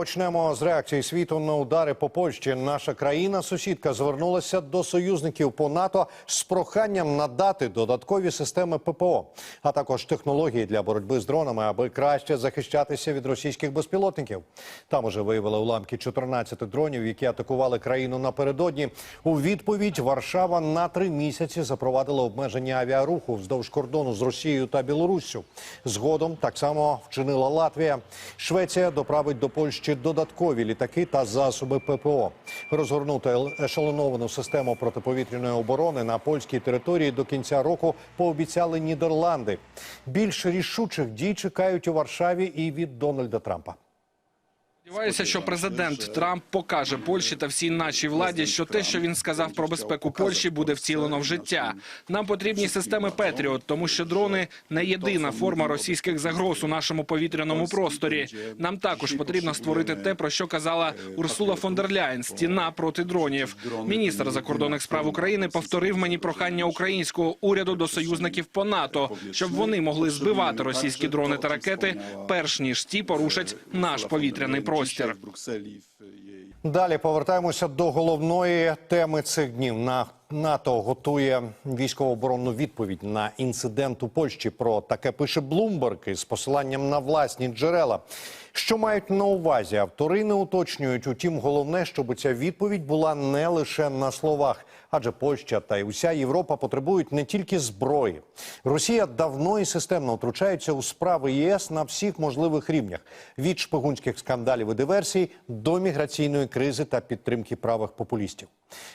Почнемо з реакції світу на удари по Польщі. Наша країна-сусідка звернулася до союзників по НАТО з проханням надати додаткові системи ППО, а також технології для боротьби з дронами, аби краще захищатися від російських безпілотників. Там уже виявили уламки 14 дронів, які атакували країну напередодні. У відповідь Варшава на три місяці запровадила обмеження авіаруху вздовж кордону з Росією та Білоруссю. Згодом так само вчинила Латвія. Швеція доправить до Польщі додаткові літаки та засоби ППО. Розгорнути ешелоновану систему протиповітряної оборони на польській території до кінця року пообіцяли Нідерланди. Більш рішучих дій чекають у Варшаві і від Дональда Трампа. Сподіваюся, що президент Трамп покаже Польщі та всій нашій владі, що те, що він сказав про безпеку Польщі, буде втілено в життя. Нам потрібні системи Петріот, тому що дрони не єдина форма російських загроз у нашому повітряному просторі. Нам також потрібно створити те, про що казала Урсула фон дер Ляєн – стіна проти дронів. Міністр закордонних справ України повторив мені прохання українського уряду до союзників по НАТО, щоб вони могли збивати російські дрони та ракети, перш ніж ті порушать наш повітряний простір. Далі повертаємося до головної теми цих днів. На НАТО готує військово-оборонну відповідь на інцидент у Польщі. Про таке пише Блумберг із посиланням на власні джерела. Що мають на увазі? Автори не уточнюють. Утім, головне, щоб ця відповідь була не лише на словах, адже Польща та й уся Європа потребують не тільки зброї. Росія давно і системно втручається у справи ЄС на всіх можливих рівнях: від шпигунських скандалів і диверсій до міграційної кризи та підтримки правих популістів.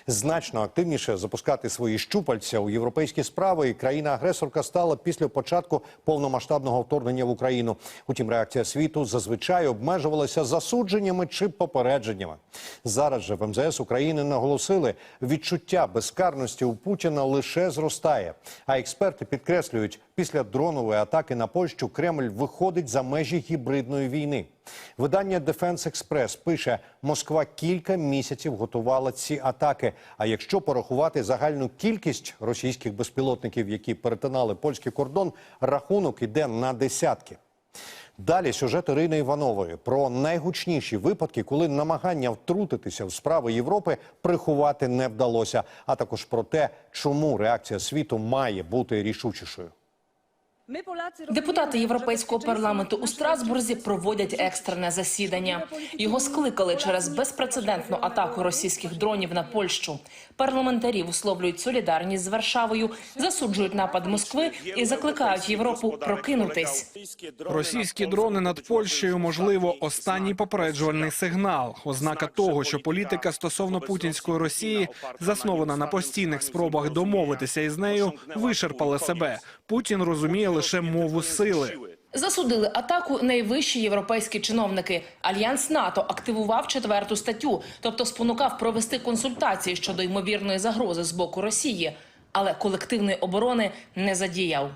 Значно активніше запускати свої щупальця у європейські справи. І країна-агресорка стала після початку повномасштабного вторгнення в Україну. Утім, реакція світу зазвичай обмежувалася засудженнями чи попередженнями. Зараз же в МЗС України наголосили, відчуття безкарності у Путіна лише зростає. А експерти підкреслюють, після дронової атаки на Польщу Кремль виходить за межі гібридної війни. Видання Defense Express пише, Москва кілька місяців готувала ці атаки. А якщо порахувати загальну кількість російських безпілотників, які перетинали польський кордон, рахунок іде на десятки. Далі сюжет Ірини Іванової про найгучніші випадки, коли намагання втрутитися в справи Європи приховати не вдалося, а також про те, чому реакція світу має бути рішучішою. Депутати Європейського парламенту у Страсбурзі проводять екстрене засідання. Його скликали через безпрецедентну атаку російських дронів на Польщу. Парламентарі висловлюють солідарність з Варшавою, засуджують напад Москви і закликають Європу прокинутись. Російські дрони над Польщею, можливо, останній попереджувальний сигнал, ознака того, що політика стосовно путінської Росії, заснована на постійних спробах домовитися із нею, вичерпала себе. Путін розуміє лише мову сили. Засудили атаку найвищі європейські чиновники. Альянс НАТО активував четверту статтю, тобто спонукав провести консультації щодо ймовірної загрози з боку Росії, але колективної оборони не задіяв.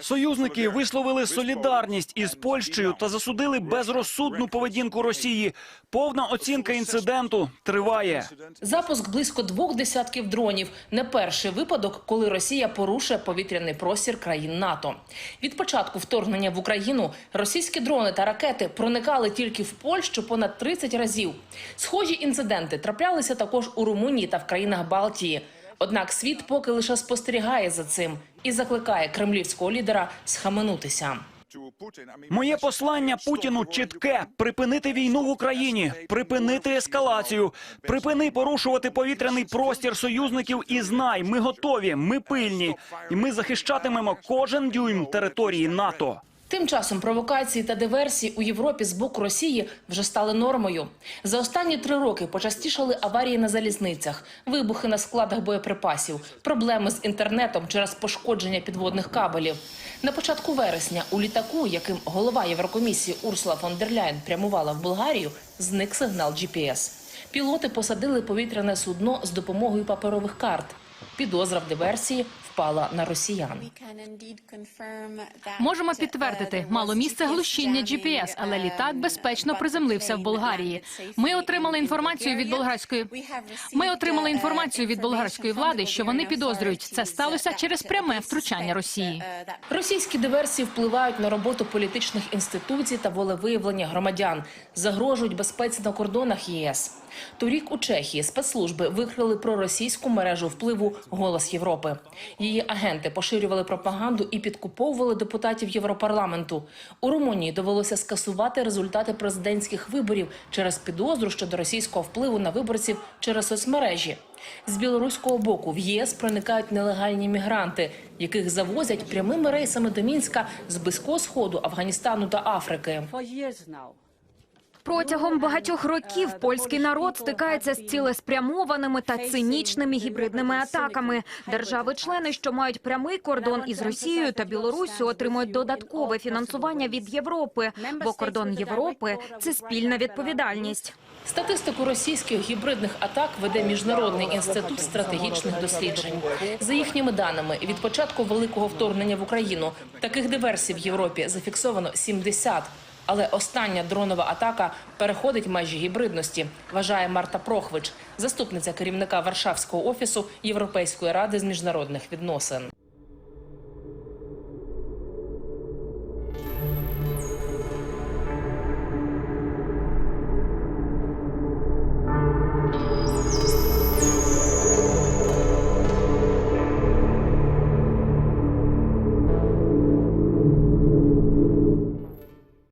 Союзники висловили солідарність із Польщею та засудили безрозсудну поведінку Росії. Повна оцінка інциденту триває. Запуск близько двох десятків дронів не перший випадок, коли Росія порушує повітряний простір країн НАТО. Від початку вторгнення в Україну російські дрони та ракети проникали тільки в Польщу понад 30 разів. Схожі інциденти траплялися також у Румунії та в країнах Балтії. Однак світ поки лише спостерігає за цим і закликає кремлівського лідера схаменутися. Моє послання Путіну чітке: припинити війну в Україні, припинити ескалацію, припини порушувати повітряний простір союзників. І знай, ми готові, ми пильні, і ми захищатимемо кожен дюйм території НАТО. Тим часом провокації та диверсії у Європі з боку Росії вже стали нормою. За останні три роки почастішали аварії на залізницях, вибухи на складах боєприпасів, проблеми з інтернетом через пошкодження підводних кабелів. На початку вересня у літаку, яким голова Єврокомісії Урсула фон дер Ляєн прямувала в Болгарію, зник сигнал GPS. Пілоти посадили повітряне судно з допомогою паперових карт. Підозра в диверсії впала на росіян. Можемо підтвердити, мало місце глушіння GPS, але літак безпечно приземлився в Болгарії. Ми отримали інформацію від болгарської. Ми отримали інформацію від болгарської влади, що вони підозрюють, це сталося через пряме втручання Росії. Російські диверсії впливають на роботу політичних інституцій та волевиявлення громадян, загрожують безпеці на кордонах ЄС. Торік у Чехії спецслужби викрили проросійську мережу впливу Голос Європи. Її агенти поширювали пропаганду і підкуповували депутатів Європарламенту. У Румунії довелося скасувати результати президентських виборів через підозру щодо російського впливу на виборців через соцмережі. З білоруського боку в ЄС проникають нелегальні мігранти, яких завозять прямими рейсами до Мінська з близького сходу, Афганістану та Африки. Протягом багатьох років польський народ стикається з цілеспрямованими та цинічними гібридними атаками. Держави-члени, що мають прямий кордон із Росією та Білоруссю, отримують додаткове фінансування від Європи, бо кордон Європи це спільна відповідальність. Статистику російських гібридних атак веде міжнародний інститут стратегічних досліджень. За їхніми даними, від початку великого вторгнення в Україну таких диверсій в Європі зафіксовано 70. Але остання дронова атака переходить межі гібридності, вважає Марта Прохвич, заступниця керівника Варшавського офісу Європейської ради з міжнародних відносин.